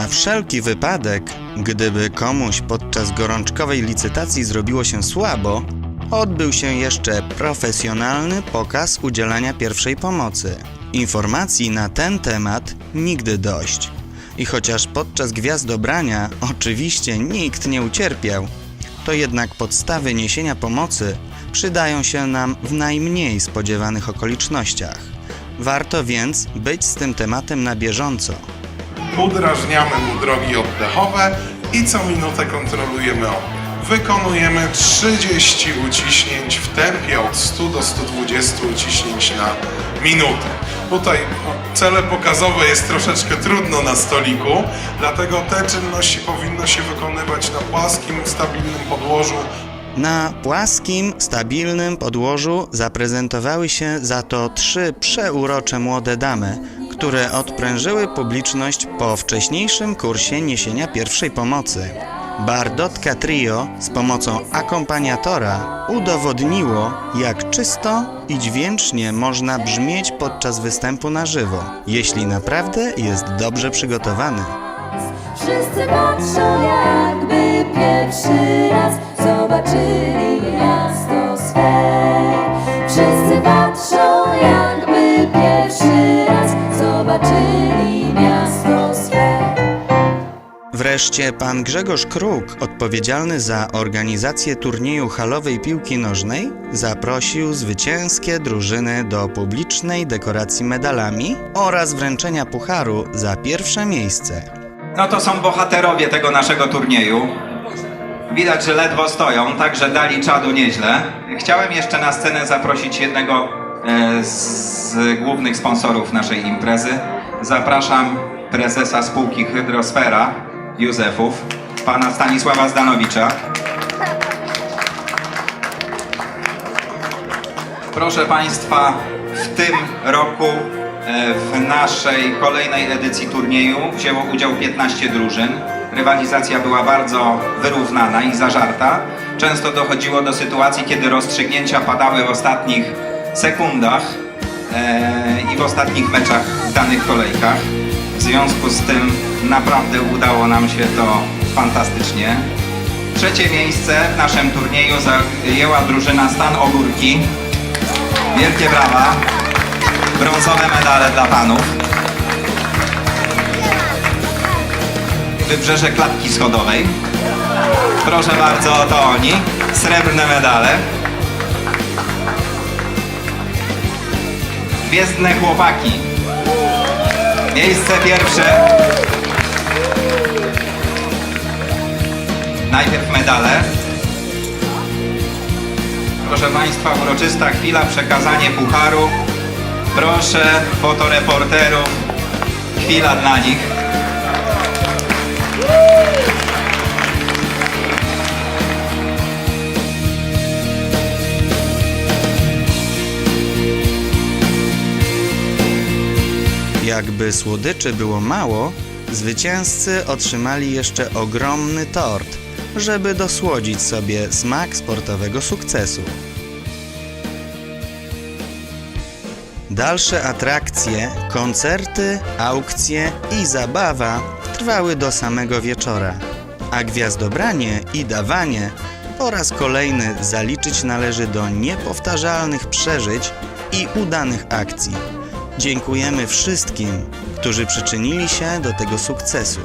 Na wszelki wypadek, gdyby komuś podczas gorączkowej licytacji zrobiło się słabo, odbył się jeszcze profesjonalny pokaz udzielania pierwszej pomocy. Informacji na ten temat nigdy dość. I chociaż podczas gwiazdobrania oczywiście nikt nie ucierpiał, to jednak podstawy niesienia pomocy przydają się nam w najmniej spodziewanych okolicznościach. Warto więc być z tym tematem na bieżąco. Udrażniamy mu drogi oddechowe i co minutę kontrolujemy oddech. Wykonujemy 30 uciśnięć w tempie od 100 do 120 uciśnięć na minutę. Tutaj cele pokazowe jest troszeczkę trudno na stoliku, dlatego te czynności powinno się wykonywać na płaskim, stabilnym podłożu Na płaskim, stabilnym podłożu zaprezentowały się za to trzy przeurocze młode damy, które odprężyły publiczność po wcześniejszym kursie niesienia pierwszej pomocy. Bardotka Trio z pomocą akompaniatora udowodniło, jak czysto i dźwięcznie można brzmieć podczas występu na żywo, jeśli naprawdę jest dobrze przygotowany. Wszyscy patrzą jakby pierwszy raz zobaczyli miasto Wreszcie pan Grzegorz Kruk, odpowiedzialny za organizację turnieju halowej piłki nożnej, zaprosił zwycięskie drużyny do publicznej dekoracji medalami oraz wręczenia pucharu za pierwsze miejsce. No to są bohaterowie tego naszego turnieju. Widać, że ledwo stoją, także dali czadu nieźle. Chciałem jeszcze na scenę zaprosić jednego z głównych sponsorów naszej imprezy. Zapraszam prezesa spółki Hydrosfera Józefów, pana Stanisława Zdanowicza. Proszę Państwa, w tym roku e, w naszej kolejnej edycji turnieju wzięło udział 15 drużyn. Rywalizacja była bardzo wyrównana i zażarta. Często dochodziło do sytuacji, kiedy rozstrzygnięcia padały w ostatnich sekundach e, i w ostatnich meczach w danych kolejkach. W związku z tym naprawdę udało nam się to fantastycznie. Trzecie miejsce w naszym turnieju zajęła drużyna Stan Ogórki. Wielkie brawa. Brązowe medale dla panów. Wybrzeże Klatki Schodowej. Proszę bardzo, to oni. Srebrne medale. Gwiezdne Chłopaki. Miejsce pierwsze. Najpierw medale. Proszę Państwa, uroczysta chwila, przekazanie pucharu. Proszę fotoreporterów, chwila dla nich. Jakby słodyczy było mało, zwycięzcy otrzymali jeszcze ogromny tort, żeby dosłodzić sobie smak sportowego sukcesu. Dalsze atrakcje, koncerty, aukcje i zabawa trwały do samego wieczora, a gwiazdobranie i dawanie po raz kolejny zaliczyć należy do niepowtarzalnych przeżyć i udanych akcji. Dziękujemy wszystkim, którzy przyczynili się do tego sukcesu.